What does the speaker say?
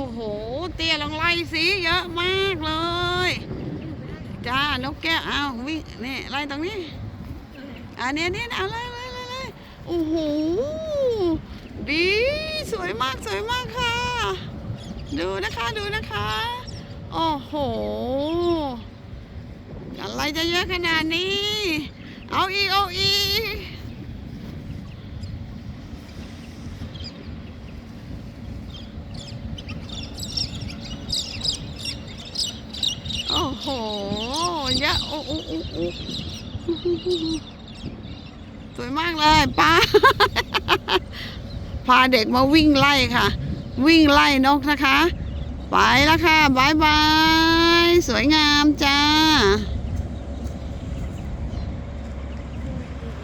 โอ้โห เตี้ยลองไล่สิเยอะมากเลย จ้านกแก้วเอาวิ่งนี่ไล่ตรงนี้ อันนี้นี่เอาเลยเลยเลยเลยโอ้โหดีสวยมากสวยมากค่ะ ดูนะคะดูนะคะ โอ้โห อะไรจะเยอะขนาดนี้ เอาอีกเอาอีก โอ้โหเยะโอ้โอ้โอ้โอ้สวยมากเลยป้า พาเด็กมาวิ่งไล่ค่ะ วิ่งไล่นกนะคะ ไปแล้วค่ะบายบาย สวยงามจ้า